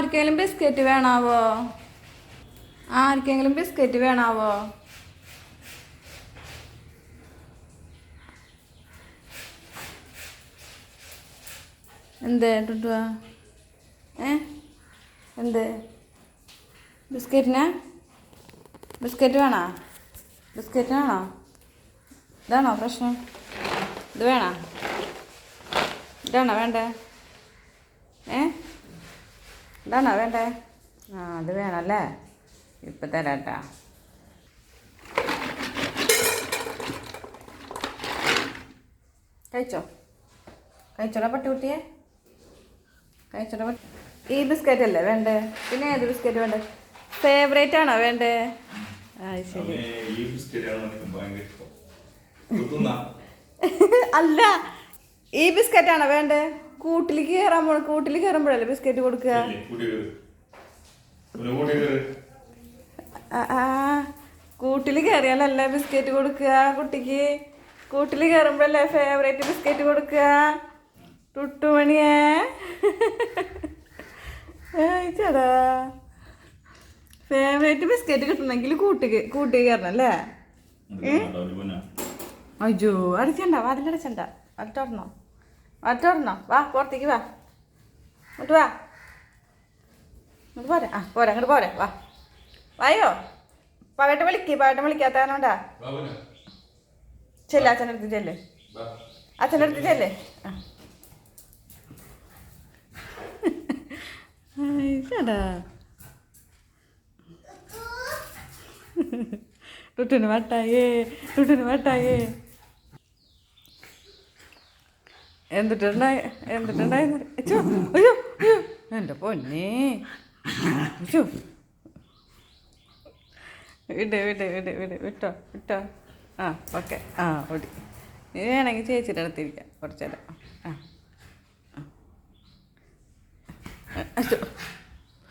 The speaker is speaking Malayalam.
ആർക്കെങ്കിലും ബിസ്ക്കറ്റ് വേണാവോ? ആർക്കെങ്കിലും ബിസ്ക്കറ്റ് വേണാവോ? എന്ത് ടുട്ടുവാ? എന്ത്? ബിസ്ക്കറ്റിനാ? ബിസ്ക്കറ്റ് വേണോ? ബിസ്ക്കറ്റ് വേണോ? ഇതാണോ പ്രശ്നം? ഇത് വേണോ? ഇതാണോ വേണ്ടേ? ഏ? ഇതാണോ വേണ്ടേ? ആ അത് വേണമല്ലേ ഇപ്പം തരാട്ടാ. കഴിച്ചോ? കഴിച്ചോടാ പട്ടുകുട്ടിയെ കഴിച്ചോടാ പട്ടി ഈ ബിസ്ക്കറ്റ് അല്ലേ വേണ്ടേ? പിന്നെ ഏത് ബിസ്ക്കറ്റ് വേണ്ടേ? ഫേവറേറ്റ് ആണോ വേണ്ടേ? ആ ശരി. അല്ല ഈ ബിസ്ക്കറ്റ് ആണോ വേണ്ടേ? കൂട്ടിലേക്ക് കയറാൻ പോണ കൂട്ടിൽ കയറുമ്പോഴല്ലേ ബിസ്ക്കറ്റ് കൊടുക്കുക? കൂട്ടിൽ ആ, കൂട്ടിൽ കയറിയാലല്ലേ ബിസ്ക്കറ്റ് കൊടുക്കുക കുട്ടിക്ക്? കൂട്ടിൽ കയറുമ്പോഴല്ലേ ഫേവറേറ്റ് ബിസ്ക്കറ്റ് കൊടുക്കുക? ടുട്ടുമണിയേ. ചേടാ. ഫേവറേറ്റ് ബിസ്ക്കറ്റ് കിട്ടണമെങ്കിൽ കൂട്ടി കൂട്ടി കയറണം അല്ലേ അത്. അയ്യോ അടിച്ചണ്ട വാതിലടച്ചണ്ട. വരട്ടോടണോ വരട്ടോടണോ വാ പുറത്തേക്ക് വാ. ഇങ്ങോട്ട് വാ. ഇങ്ങോട്ട് പോരെ. ആ പോരെ അങ്ങോട്ട് പോരെ. വാ. വായോ? പകട്ട് വിളിക്ക് പകട്ട് വിളിക്കാത്ത ചെല്ല അച്ഛന്റെ അടുത്ത് ചെല്ലേ. വാ. അച്ഛന്റെ അടുത്ത് ചെല്ലേ. ആ. ടുട്ടിന് വട്ടായേ ടുട്ടിന് വട്ടായേ. എന്തിട്ടുണ്ടായി എന്തിട്ടുണ്ടായിരുന്നു അച്ഛോ അയ്യോ അയ്യോ. എന്റെ പൊന്നേ. അയ്യോ. വിട് വിട് വിട് വിട്. വിട്ടോ വിട്ടോ. ആ ഓക്കെ. ആ ഓടി. നീ വേണമെങ്കിൽ ചേച്ചിയുടെ അടുത്തിരിക്കാം കുറച്ചേരം ആ ആ.